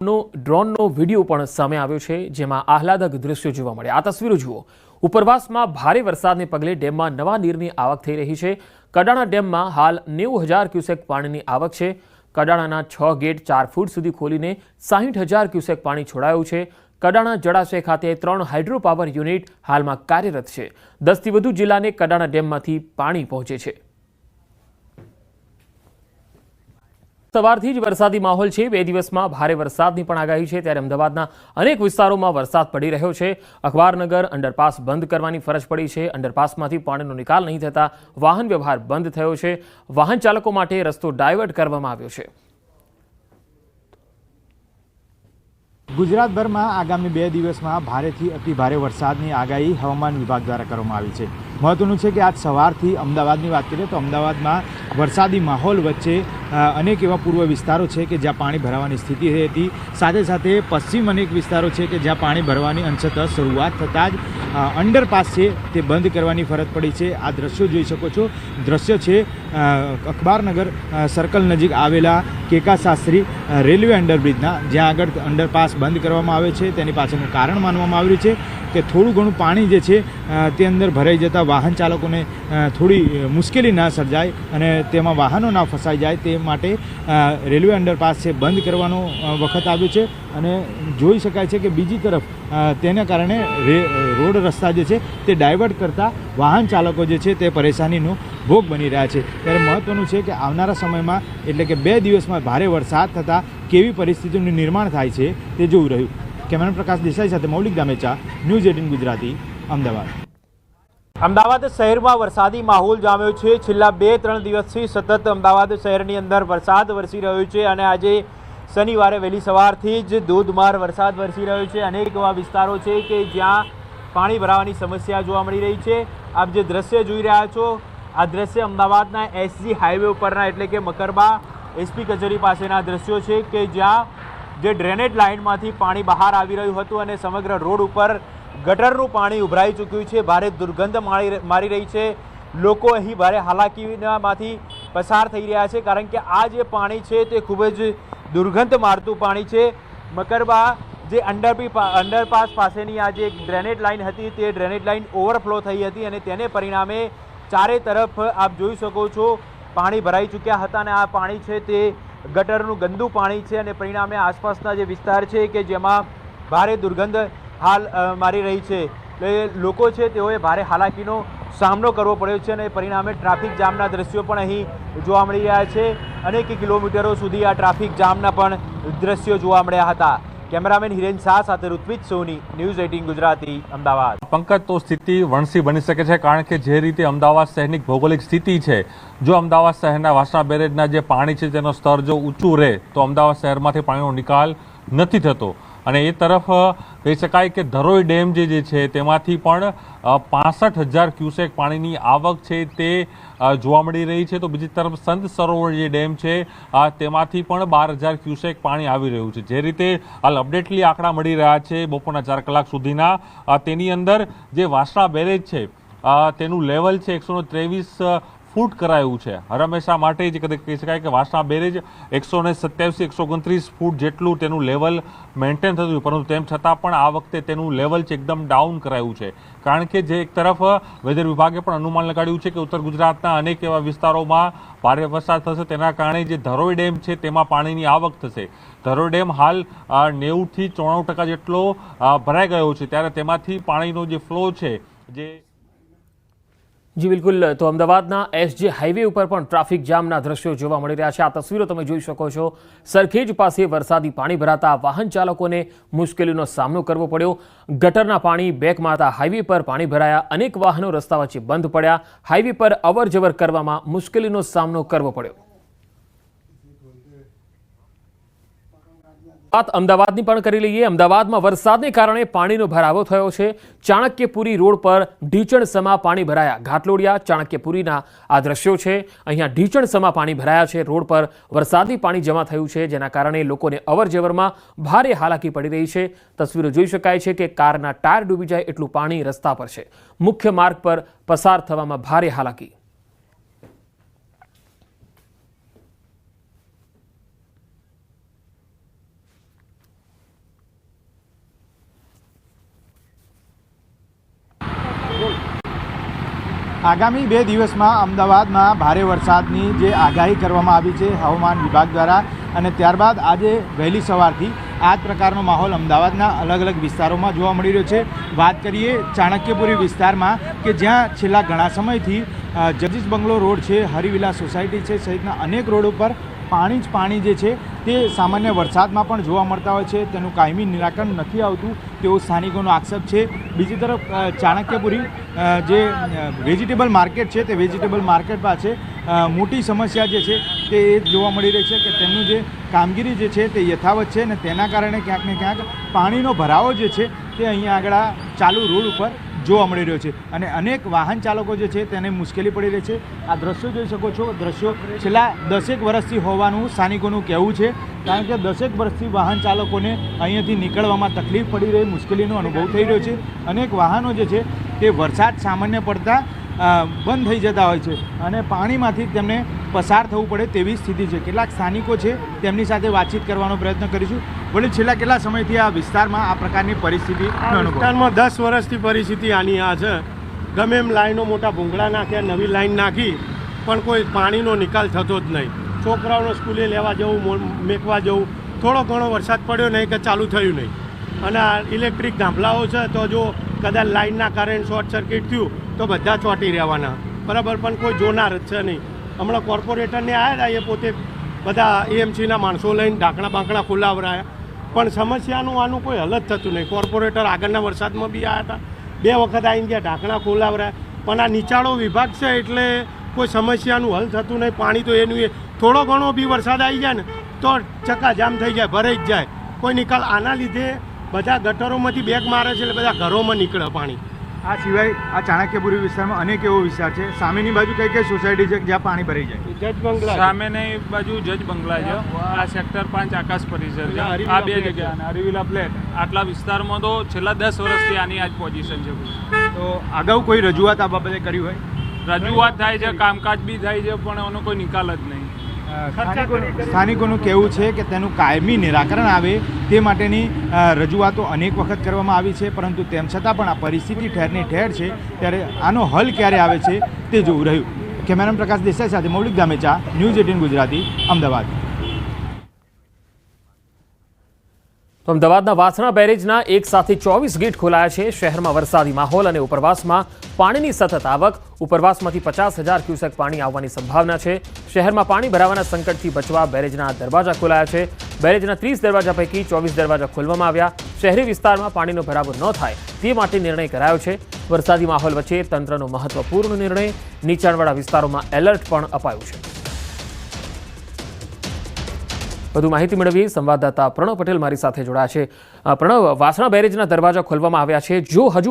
નો ડ્રોનનો video પણ સામે આવ્યો છે, જેમાં આહલાદક દ્રશ્યો જોવા મળ્યા. આ તસવીરો જુઓ. ઉપરવાસમાં ભારે વરસાદને પગલે ડેમમાં નવા નીરની આવક થઈ રહી છે. કડાણા ડેમમાં હાલ નેવું હજાર ક્યુસેક પાણીની આવક છે. કડાણાના છ ગેટ ચાર ફૂટ સુધી ખોલીને સાહીઠ હજાર ક્યુસેક પાણી છોડાયું છે. કડાણા જળાશય ખાતે ત્રણ હાઇડ્રો પાવર યુનિટ હાલમાં કાર્યરત છે. દસથી વધુ જિલ્લાને કડાણા ડેમમાંથી પાણી પહોંચે છે. સવારથી જ વરસાદી માહોલ છે. બે દિવસમાં ભારે વરસાદની પણ આગાહી છે. ત્યારે અમદાવાદના અનેક વિસ્તારોમાં વરસાદ પડી રહ્યો છે. અખબારનગર અંડરપાસ બંધ કરવાની ફરજ પડી છે. અંડરપાસમાંથી પાણીનો નિકાલ નહીં થતા વાહન વ્યવહાર બંધ થયો છે. વાહન ચાલકો માટે રસ્તો ડાયવર્ટ કરવામાં આવ્યો છે. ગુજરાતભરમાં આગામી બે દિવસમાં ભારેથી અતિ ભારે વરસાદની આગાહી હવામાન વિભાગ દ્વારા કરવામાં આવી છે. મહત્વનું છે કે આજ સવારથી અમદાવાદની વાત કરીએ તો અમદાવાદમાં વરસાદી માહોલ વચ્ચે અનેક એવા પૂર્વ વિસ્તારો છે કે જ્યાં પાણી ભરાવાની સ્થિતિ હતી. સાથે સાથે પશ્ચિમ અનેક વિસ્તારો છે કે જ્યાં પાણી ભરવાની અંશતઃ શરૂઆત થતાં જ અંડરપાસ છે તે બંધ કરવાની ફરજ પડી છે. આ દ્રશ્યો જોઈ શકો છો. દ્રશ્ય છે અખબારનગર સર્કલ નજીક આવેલા કેકા શાસ્ત્રી રેલવે અંડરબ્રિજના, જ્યાં આગળ અંડરપાસ બંધ કરવામાં આવે છે. તેની પાછળનું કારણ માનવામાં આવ્યું છે કે થોડું ઘણું પાણી જે છે તે અંદર ભરાઈ જતાં વાહન ચાલકોને થોડી મુશ્કેલી ના સર્જાય અને તેમાં વાહનો ના ફસાઈ જાય તે માટે રેલવે અંડરપાસ છે બંધ કરવાનો વખત આવ્યો છે અને જોઈ શકાય છે કે બીજી તરફ તેના કારણે રોડ રસ્તા જે છે તે ડાયવર્ટ કરતા વાહન ચાલકો જે છે તે પરેશાનીનો ભોગ બની રહ્યા છે. ત્યારે મહત્ત્વનું છે કે આવનારા સમયમાં, એટલે કે બે દિવસમાં ભારે વરસાદ થતાં કેવી પરિસ્થિતિનું નિર્માણ થાય છે તે જોવું રહ્યું. કેમેરા પ્રકાશ દેસાઈ સાથે મૌલિક દામેચા ન્યૂઝ એટીન ગુજરાતી, અમદાવાદ. અમદાવાદ શહેરમાં વરસાદી માહોલ જામ્યો છે. છેલ્લા બે, ત્રણ દિવસથી સતત અમદાવાદ શહેરની અંદર વરસાદ વરસી રહ્યો છે અને આજે શનિવારે વહેલી સવારથી જ ધોધમાર વરસાદ વરસી રહ્યો છે. અનેક એવા વિસ્તારો છે કે જ્યાં પાણી ભરાવાની સમસ્યા જોવા મળી રહી છે. આપ જે દ્રશ્ય જોઈ રહ્યા છો, આ દ્રશ્ય અમદાવાદના એસજી હાઈવે ઉપરના એટલે કે મકરબા એસપી કચેરી પાસેના દ્રશ્યો છે કે જ્યાં જે ડ્રેનેજ લાઇનમાંથી પાણી બહાર આવી રહ્યું હતું અને સમગ્ર રોડ ઉપર ગટરનું પાણી ઉભરાઈ ચૂક્યું છે. ભારે દુર્ગંધ મારી મારી રહી છે. લોકો અહીં ભારે હાલાકીમાંથી પસાર થઈ રહ્યા છે. કારણ કે આ જે પાણી છે તે ખૂબ જ દુર્ગંધ મારતું પાણી છે. મકરબા જે અંડરપી અંડરપાસ પાસેની આ જે ડ્રેનેજ લાઇન હતી તે ડ્રેનેજ લાઇન ઓવરફ્લો થઈ હતી અને તેને પરિણામે ચારે તરફ આપ જોઈ શકો છો પાણી ભરાઈ ચૂક્યા હતા અને આ પાણી છે તે ગટરનું ગંદુ પાણી છે અને પરિણામે આસપાસના જે વિસ્તાર છે કે જેમાં ભારે દુર્ગંધ હાલ મારી રહી છે. એટલે લોકો છે, તેઓએ ભારે હાલાકીનો સામનો કરવો પડ્યો છે અને પરિણામે ટ્રાફિક જામના દ્રશ્યો પણ અહીં જોવા મળી રહ્યા છે. અનેક કિલોમીટરો સુધી આ ટ્રાફિક જામના પણ દ્રશ્યો જોવા મળ્યા હતા. કેમેરામેન હિરેન શાહ સાથે ઋત્વિજ સોની, ન્યૂઝ એટીન ગુજરાતી, અમદાવાદ. પંકજ, તો સ્થિતિ વણસી બની શકે છે કારણ કે જે રીતે અમદાવાદ શહેરની ભૌગોલિક સ્થિતિ છે, જો અમદાવાદ શહેરના વાસણા બેરેજના જે પાણી છે તેનો સ્તર જો ઊંચું રહે, તો અમદાવાદ શહેરમાંથી પાણીનો નિકાલ નથી થતો. અને એ તરફ કહી શકાય કે ધરોઈ ડેમ જે છે, તેમાંથી પણ પાસઠ હજાર ક્યુસેક પાણીની આવક છે તે જોવા મળી રહી છે. તો બીજી તરફ સંત સરોવર જે ડેમ છે તેમાંથી પણ બાર હજાર ક્યુસેક પાણી આવી રહ્યું છે. જે રીતે હાલ અપડેટલી આંકડા મળી રહ્યા છે બપોરના ચાર કલાક સુધીના. તેની અંદર જે વાસણા બેરેજ છે તેનું લેવલ છે એકસો ત્રેવીસ ફૂટ કરાયું છે. હંમેશા માટે જ કદાચ કહી શકાય કે વાસણા બેરેજ એકસો ને સત્યાવીસ એકસો ઓગણત્રીસ ફૂટ જેટલું તેનું લેવલ મેન્ટેન થતું હતું. પરંતુ તેમ છતાં પણ આ વખતે તેનું લેવલ છે એકદમ ડાઉન કરાયું છે. કારણ કે જે એક તરફ વેધર વિભાગે પણ અનુમાન લગાડ્યું છે કે ઉત્તર ગુજરાતના અનેક એવા વિસ્તારોમાં ભારે વરસાદ થશે. તેના કારણે જે ધરોઈ ડેમ છે તેમાં પાણીની આવક થશે. ધરોઈ ડેમ હાલ નેવુંથી ચોરાણું ટકા જેટલો ભરાઈ ગયો છે. ત્યારે તેમાંથી પાણીનો જે ફ્લો છે, જે જી, બિલકુલ. તો અમદાવાદના એસજી હાઈવે ઉપર પણ ટ્રાફિક જામના દ્રશ્યો જોવા મળી રહ્યા છે. આ તસવીરો તમે જોઈ શકો છો. સરખેજ પાસે વરસાદી પાણી ભરાતા વાહન ચાલકોને મુશ્કેલીનો સામનો કરવો પડ્યો. ગટરના પાણી બેક મારતા હાઈવે પર પાણી ભરાયા. અનેક વાહનો રસ્તા વચ્ચે બંધ પડ્યા. હાઈવે પર અવર કરવામાં મુશ્કેલીનો સામનો કરવો પડ્યો. વાત અમદાવાદની પણ કરી લઈએ. અમદાવાદમાં વરસાદને કારણે પાણીનો ભરાવો થયો છે. ચાણક્યપુરી રોડ પર ઢીચણસમા પાણી ભરાયા. ઘાટલોડિયા, ચાણક્યપુરીના આ દ્રશ્યો છે. અહીંયા ઢીચણસમા પાણી ભરાયા છે. રોડ પર વરસાદી પાણી જમા થયું છે, જેના કારણે લોકોને અવરજવરમાં ભારે હાલાકી પડી રહી છે. તસવીરો જોઈ શકાય છે કે કારના ટાયર ડૂબી જાય એટલું પાણી રસ્તા પર છે. મુખ્ય માર્ગ પર પસાર થવામાં ભારે હાલાકી. આગામી બે દિવસમાં અમદાવાદમાં ભારે વરસાદની જે આગાહી કરવામાં આવી છે હવામાન વિભાગ દ્વારા અને ત્યારબાદ આજે વહેલી સવારથી આ જ પ્રકારનો માહોલ અમદાવાદના અલગ અલગ વિસ્તારોમાં જોવા મળી રહ્યો છે. વાત કરીએ ચાણક્યપુરી વિસ્તારમાં કે જ્યાં છેલ્લા ઘણા સમયથી જગદીશ બંગલો રોડ છે હરિવિલા સોસાયટી છે સહિતના અનેક રોડ ઉપર પાણી જ પાણી જે છે તે સામાન્ય વરસાદમાં પણ જોવા મળતા હોય છે. તેનું કાયમી નિરાકરણ નથી આવતું. તેવો સ્થાનિકોનો આક્ષેપ છે. બીજી તરફ ચાણક્યપુરી જે વેજીટેબલ માર્કેટ છે તે વેજીટેબલ માર્કેટ પાસે મોટી સમસ્યા જે છે તે એ જોવા મળી રહી છે કે તેમનું જે કામગીરી જે છે તે યથાવત છે અને તેના કારણે ક્યાંક ને ક્યાંક પાણીનો ભરાવો જે છે તે અહીંયા આગળ ચાલુ રોડ ઉપર જોવા મળી રહ્યો છે. અને અનેક વાહન ચાલકો જે છે તેને મુશ્કેલી પડી રહી છે. આ દ્રશ્યો જોઈ શકો છો. દ્રશ્યો છેલ્લા દસેક વર્ષથી હોવાનું સ્થાનિકોનું કહેવું છે. કારણ કે દસેક વર્ષથી વાહન ચાલકોને અહીંયાથી નીકળવામાં તકલીફ પડી રહી, મુશ્કેલીનો અનુભવ થઈ રહ્યો છે. અનેક વાહનો જે છે તે વરસાદ સામાન્ય પડતા બંધ થઈ જતા હોય છે. અને પાણીમાંથી તેમને પસાર થવું પડે તેવી સ્થિતિ છે. કેટલાક સ્થાનિકો છે તેમની સાથે વાતચીત કરવાનો પ્રયત્ન કરીશું. વળી છેલ્લા કેટલા સમયથી આ વિસ્તારમાં આ પ્રકારની પરિસ્થિતિ વિસ્તારમાં દસ વર્ષથી પરિસ્થિતિ આની આ છે. ગમે એમ લાઈનો મોટા ભૂંગળા નાખ્યા નવી લાઈન નાખી પણ કોઈ પાણીનો નિકાલ થતો જ નહીં. છોકરાઓને સ્કૂલે લેવા જવું મેકવા જવું થોડો ઘણો વરસાદ પડ્યો નહીં કે ચાલુ થયું નહીં. અને આ ઇલેક્ટ્રિક ગાંભલાઓ છે તો જો કદાચ લાઇનના કારણે શોર્ટ સર્કિટ થયું તો બધા ચોંટી રહેવાના. બરાબર પણ કોઈ જોનાર જ છે નહીં. હમણાં કોર્પોરેટરને આવ્યા હતા, એ પોતે બધા એએમસીના માણસો લઈને ઢાંકણા બાંકણા ખુલાવરાયા. પણ સમસ્યાનું આનું કોઈ હલ જ થતું નહીં. કોર્પોરેટર આગળના વરસાદમાં બી આવ્યા હતા. બે વખત આવીને ગયા, ઢાંકણા ખુલાવરાયા. પણ આ નીચાણો વિભાગ છે એટલે કોઈ સમસ્યાનું હલ થતું નહીં. પાણી તો એનું એ થોડો ઘણો બી વરસાદ આવી જાય ને, તો ચક્કાજામ થઈ જાય, ભરાઈ જ જાય. કોઈ નિકાલ આના લીધે બધા ગટરોમાંથી બેગ મારે છે એટલે બધા ઘરોમાં નીકળે પાણી. આ સિવાય આ ચાણક્યપુરી વિસ્તારમાં અનેક એવો વિસ્તાર છે. સામેની બાજુ કઈ કઈ સોસાયટી છે જ્યાં પાણી ભરાઈ જાય? જજ બંગલા સામેની બાજુ જજ બંગલા છે. આ સેક્ટર પાંચ આકાશ પરિસર છે. આ બે જગ્યા. અને હરિવિલા ફ્લેટ આટલા વિસ્તારમાં તો છેલ્લા દસ વર્ષથી આની આજ પોઝિશન છે તો અગાઉ કોઈ રજૂઆત આ બાબતે કરી હોય? રજૂઆત થાય છે કામકાજ બી થાય છે પણ એનો કોઈ નિકાલ જ નહીં. સ્થાનિકોનું કહેવું છે કે તેનું કાયમી નિરાકરણ આવે તે માટેની રજૂઆતો અનેક વખત કરવામાં આવી છે, પરંતુ તેમ છતાં પણ આ પરિસ્થિતિ ઠેરની ઠેર છે, ત્યારે આનો હલ ક્યારે આવે છે તે જોવું રહ્યું. કેમેરામેન પ્રકાશ દેસાઈ સાથે મૌલિક ગામેચા ન્યૂઝ એટીન ગુજરાતી, અમદાવાદ. અમદાવાદના વાસણા બેરેજના એક સાથે ચોવીસ ગેટ ખોલાયા છે. શહેરમાં વરસાદી માહોલ અને ઉપરવાસમાં પાણીની સતત આવક, ઉપરવાસમાંથી પચાસ હજાર ક્યુસેક પાણી આવવાની સંભાવના છે. શહેરમાં પાણી ભરાવાના સંકટથી બચવા બેરેજના દરવાજા ખોલાયા છે. બેરેજના ત્રીસ દરવાજા પૈકી ચોવીસ દરવાજા ખોલવામાં આવ્યા. શહેરી વિસ્તારમાં પાણીનો ભરાવો ન થાય તે માટે નિર્ણય કરાયો છે. વરસાદી માહોલ વચ્ચે તંત્રનો મહત્વપૂર્ણ નિર્ણય નીચાણવાળા વિસ્તારોમાં એલર્ટ પણ અપાયું છે. વધુ માહિતી મેળવી સંવાદદાતા પ્રણવ પટેલ મારી સાથે જોડાયા છે. પ્રણવ, વાસણા બેરેજના દરવાજા ખોલવામાં આવ્યા છે. જો હજુ